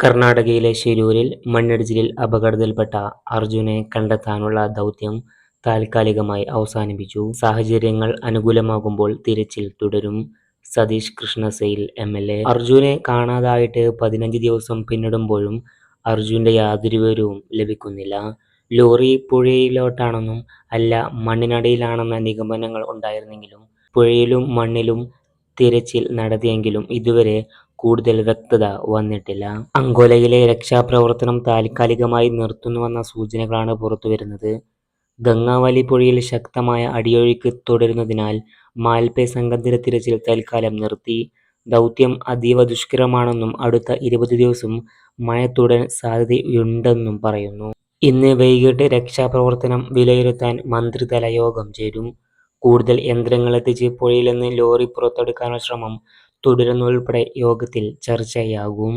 കർണാടകയിലെ ശിരൂരിൽ മണ്ണിടിച്ചിലിൽ അപകടത്തിൽപ്പെട്ട അർജുനെ കണ്ടെത്താനുള്ള ദൗത്യം താൽക്കാലികമായി അവസാനിപ്പിച്ചു. സാഹചര്യങ്ങൾ അനുകൂലമാകുമ്പോൾ തിരച്ചിൽ തുടരും. Satish Krishna Sail M. L. A. അർജുനെ കാണാതായിട്ട് പതിനഞ്ച് ദിവസം പിന്നിടുമ്പോഴും അർജുന്റെ യാതൊരു വിവരവും ലഭിക്കുന്നില്ല. ലോറി പുഴയിലോട്ടാണെന്നും അല്ല മണ്ണിനടിയിലാണെന്ന നിഗമനങ്ങൾ ഉണ്ടായിരുന്നെങ്കിലും പുഴയിലും മണ്ണിലും തിരച്ചിൽ നടത്തിയെങ്കിലും ഇതുവരെ കൂടുതൽ വ്യക്തത വന്നിട്ടില്ല. അങ്കോലയിലെ രക്ഷാപ്രവർത്തനം താൽക്കാലികമായി നിർത്തുന്നുവെന്ന സൂചനകളാണ് പുറത്തുവരുന്നത്. ഗംഗാവലി പുഴയിൽ ശക്തമായ അടിയൊഴുക്ക് തുടരുന്നതിനാൽ മാൽപേ സംഘത്തിന്റെ തിരച്ചിൽ തൽക്കാലം നിർത്തി. ദൗത്യം അതീവ ദുഷ്കരമാണെന്നും അടുത്ത ഇരുപത് ദിവസം മഴ തുടരാൻ സാധ്യതയുണ്ടെന്നും പറയുന്നു. ഇന്ന് വൈകിട്ട് രക്ഷാപ്രവർത്തനം വിലയിരുത്താൻ മന്ത്രിതല യോഗം ചേരും. കൂടുതൽ യന്ത്രങ്ങളെത്തിച്ച് പുഴയിൽ നിന്ന് ലോറി പുറത്തെടുക്കാനുള്ള ശ്രമം തുടരുന്നതുൾപ്പെടെ യോഗത്തിൽ ചർച്ചയാകും.